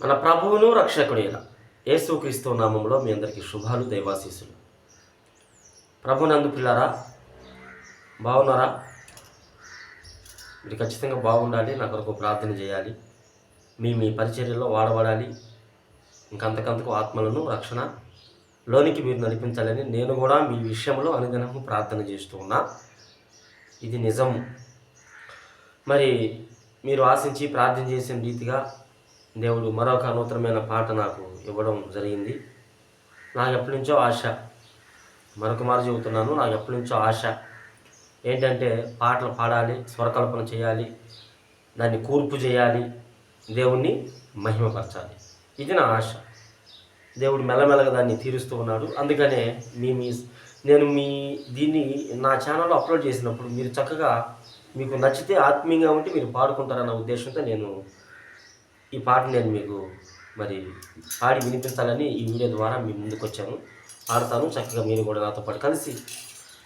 మన ప్రభువును రక్షకుడైన యేసుక్రీస్తు నామంలో మీ అందరికీ శుభాలు దైవాశీసులు ప్రభునందు పిల్లారా బాగున్నారా? మీరు ఖచ్చితంగా బాగుండాలి నా కొరకు ప్రార్థన చేయాలి. మీ మీ పరిచర్యలో వాడబడాలి. ఇంకంతకంతకు ఆత్మలను రక్షణ లోనికి మీరు నడిపించాలని నేను కూడా మీ విషయంలో అనుదినము ప్రార్థన చేస్తూ ఉన్నా. ఇది నిజం మరి మీరు ఆశించి ప్రార్థన చేసిన రీతిగా దేవుడు మరొక నూతనమైన పాట నాకు ఇవ్వడం జరిగింది. నాకు ఎప్పటి నుంచో ఆశ మరొక మారు చెబుతున్నాను నాకు ఎప్పటి నుంచో ఆశ ఏంటంటే పాటలు పాడాలి స్వరకల్పన చేయాలి దాన్ని కూర్పు చేయాలి దేవుణ్ణి మహిమపరచాలి. ఇది నా ఆశ. దేవుడు మెల్లమెల్లగా దాన్ని తీరుస్తూ ఉన్నాడు. అందుకనే మీ మీ నేను మీ దీన్ని నా ఛానల్లో అప్లోడ్ చేసినప్పుడు మీరు చక్కగా మీకు నచ్చితే ఆత్మీయంగా ఉంటే మీరు పాడుకుంటారన్న ఉద్దేశంతో నేను ఈ పాట నేను మీకు మరి పాడి వినిపిస్తానని ఈ వీడియో ద్వారా మీ ముందుకు వచ్చాను. పాడతాను చక్కగా మీరు కూడా నాతో పాటు కలిసి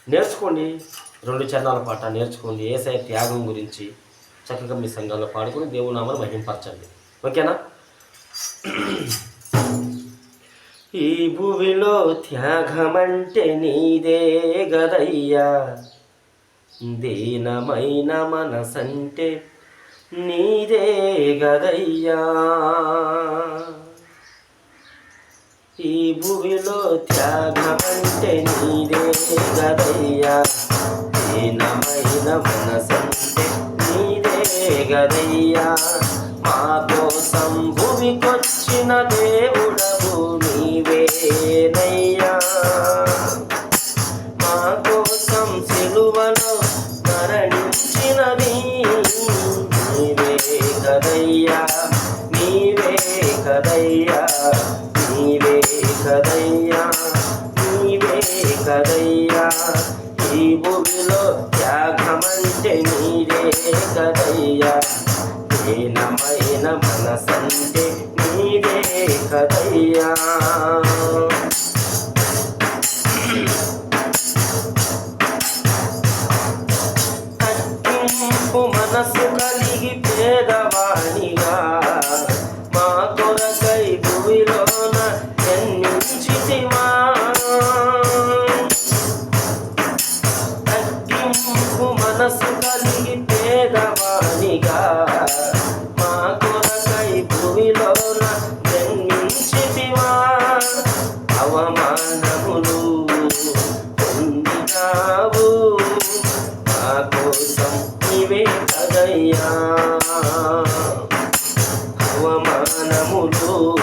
నేర్చుకోండి. రెండు చరణాల పాట నేర్చుకోండి. ఏసఐ త్యాగం గురించి చక్కగా మీ సంఘంలో పాడుకొని దేవుని నామను మహింపరచండి. ఓకేనా? ఈ భూమిలో త్యాగమంటే నీదే గదయ్యా. దీనమైన మనసంటే నీదే గదయ్యా ఈ భూమిలో త్యాగమంటే నీదే గదయ్యా దీనమైన మనసంటే నీదే గదయ్యా మా కోసం భూమికొచ్చిన దేవుడవు నీవేనై మనసంటే నీవే కదయ్యా. తగ్గింపు మనసు కలిగి పేదవాణిగా అవమానములు పొందినావు. మా కోసం ఇవే కదయ్యా. అవమానములు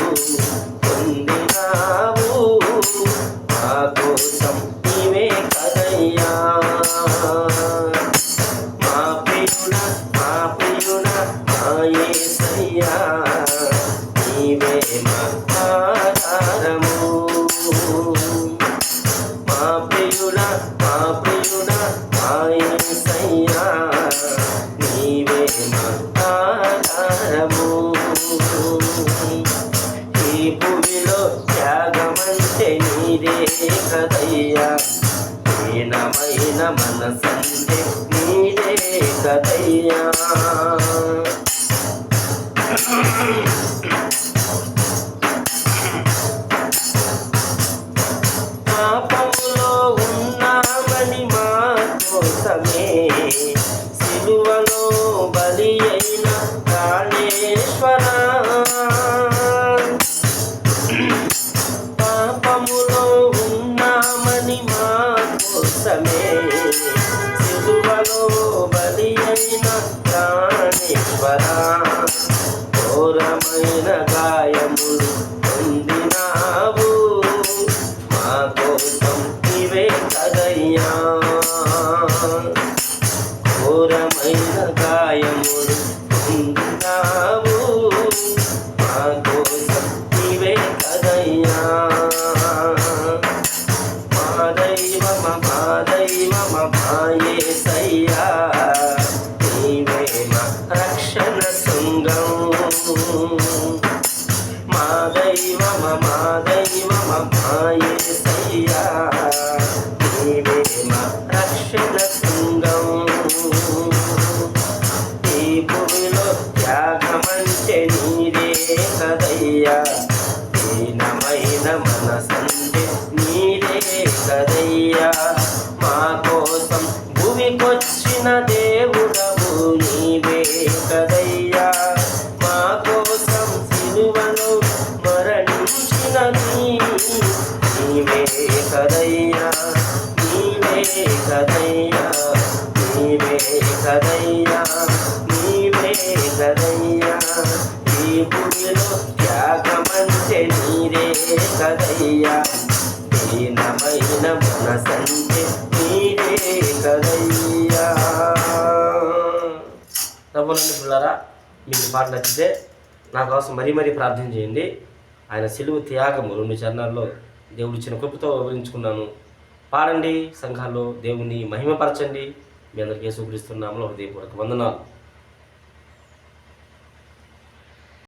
పొందినావు. మా కోసం ఇవే కదయ్యా. మా నీవే మా ఈ భూమిలో త్యాగమంటే నీదే కదయ్యా. దీనమైన మనసంటే నీదే కదయ్యా. సిలువలో బలి అయిన ప్రాణేశ్వర ఘోరమైన గాయములు పొందినావు. మా కోసం నీవే కదయ్యా. ఘోరమైన గాయములు పొందినావు. మా నీవే రక్షణ శృంగం మా దైవమ మా దైవమ మాయే సయ్యా నీవే రక్షణ శృంగం ఈ భూమిలో త్యాగమంటే నీరే కదయ్యా దీనమైన మనసంటే నీవే ప్రభునండి పిల్లరా మీకు పాట నచ్చితే నా కోసం మరీ మరీ ప్రార్థన చేయండి. ఆయన సెలువు త్యాగము రెండు చరణాల్లో దేవుడు ఇచ్చిన కృపతో వివరించుకున్నాను. పాడండి సంఘాల్లో దేవుని మహిమపరచండి. మీ అందరికీ యేసుక్రీస్తున్నాములో హృదయపూర్వక వందనాలు.